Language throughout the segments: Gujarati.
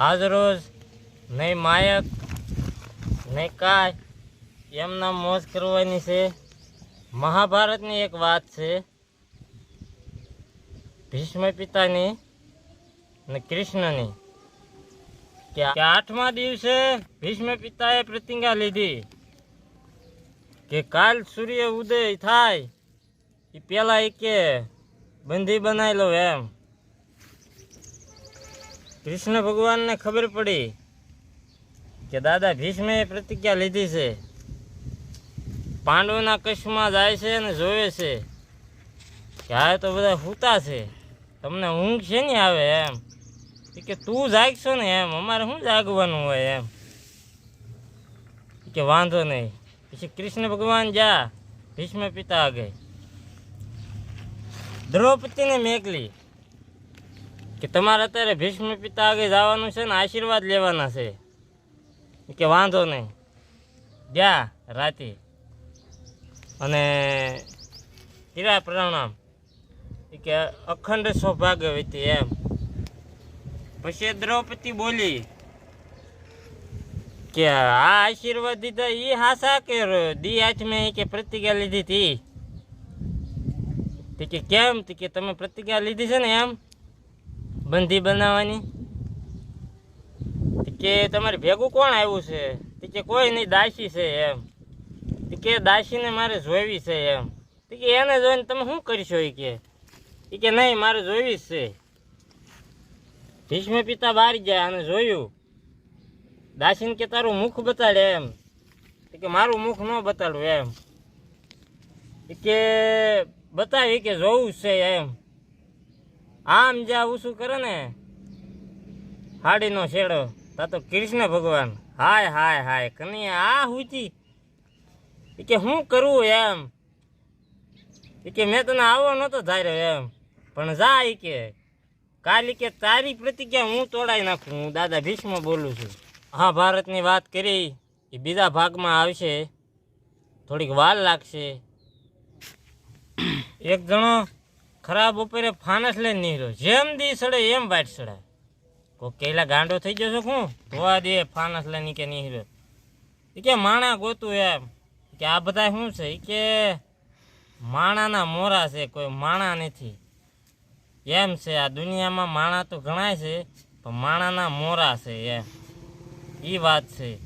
આજ રોજ નહીં માયક, નહીં કાંઈ, એમના મોજ કરવાની છે. મહાભારતની એક વાત છે. ભીષ્મ પિતાની અને કૃષ્ણની કે આઠમા દિવસે ભીષ્મ પિતાએ પ્રતિજ્ઞા લીધી કે કાલ સૂર્ય ઉદય થાય એ પેલા એ કે બંધી બનાવી લો એમ. કૃષ્ણ ભગવાનને ખબર પડી કે દાદા ભીષ્મે પ્રતિજ્ઞા લીધી છે. પાંડવોના કશમાં જાય છે અને જોવે છે કે હા તો બધા સૂતા છે. તમને ઊંઘ છે ને આવે એમ? કે તું જાગશો ને એમ, અમારે શું જાગવાનું હોય એમ? કે વાંધો નહીં. પછી કૃષ્ણ ભગવાન જા, ભીષ્મ પિતા આગળ. દ્રૌપદીને મેકલી. કે તમારે અત્યારે ભીષ્મ પિતા આગળ જવાનું છે ને આશીર્વાદ લેવાના છે. કે વાંધો નહીં. જા રાતે. અને હીરા પ્રણામ. કે અખંડ સૌભાગ્યવતી એમ. પછી દ્રૌપદી બોલી કે આ આશીર્વાદ દીધા એ હાસા કે દી આચમે કે પ્રતિજ્ઞા લીધી હતી કે કેમ? કે તમે પ્રતિજ્ઞા લીધી છે ને એમ? બંધી બનાવવાની? કે તમારે ભેગું કોણ આવ્યું છે? કે કોઈ નહીં, દાસી છે એમ. કે દાસીને મારે જોઈવી છે એમ. કે એને જોઈને તમે શું કરશો એ કે? એ કે નહીં, મારે જોઈવી જ છે. ભીષ્મ પિતા બહાર ગયા અને જોયું. દાસીને કે તારું મુખ બતાડે એમ. કે મારું મુખ ન બતાડવું એમ. કે બતાવી કે જોવું છે એમ. આમ જ્યાં શું કરે ને, હાડીનો શેડો તા તો કૃષ્ણ ભગવાન. હાય હાય હાય કને આ હુચી કે શું કરવું એમ? કે મેં તને આવો નહોતો ધાર્યો એમ. પણ જા એ કે. કાલી કે તારી પ્રતિજ્ઞા હું તોડાઈ નાખું, હું દાદા ભીષ્મ બોલું છું. હા ભારતની વાત કરી, એ બીજા ભાગમાં આવશે. થોડીક વાર લાગશે. એક જણો ખરાબ બપોરે ફાનસ લઈને નીકળ્યો જેમ દી સડે એમ વાટ સડાય કોઈ કેલા ગાંડો થઈ જશો શું ધોવા દે, ફાનસ લઈને કે નીકળ્યો એ કે માણા ગોતું એમ. કે આ બધા શું છે? એ કે માણાના મોરા છે, કોઈ માણા નથી. એમ છે, આ દુનિયામાં માણા તો ઘણાય છે, પણ માણાના મોરા છે એમ. એ વાત છે.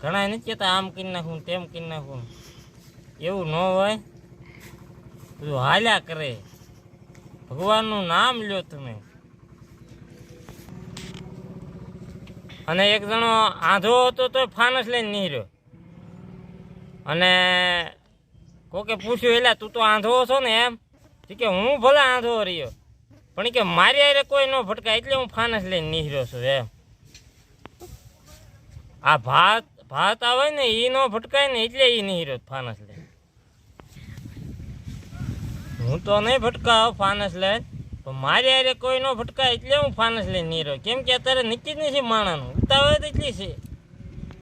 ઘણા નથી કહેતા આમ કરી નાખું તેમ કરી નાખું. એવું ન હોય. બધું હાલ્યા કરે. ભગવાનનું નામ લ્યો તમે. અને એક જણો આંધો હતો તો ફાનસ લઈને નીકળ્યો અને કોકે પૂછ્યું, એલા, તું તો આંધો છો ને એમ? કે, હું ભલે આંધો રહ્યો, પણ કે મારી હારે કોઈ ન ભટકાય, એટલે હું ફાનસ લઈને નીકળ્યો છું એમ. આ ભાત ભાત આવે ને એ ન ભટકાય ને, એટલે એ નીકળ્યો ફાનસ લઈને. હું તો નહીં ભટકાવ ફાનસ લઈને પણ મારી અરે કોઈ ન ભટકાય એટલે હું ફાનસ લઈને રહ્યો કેમ કે અત્યારે નક્કી જ નથી માણાનું. ઉતાવળ એટલી છે.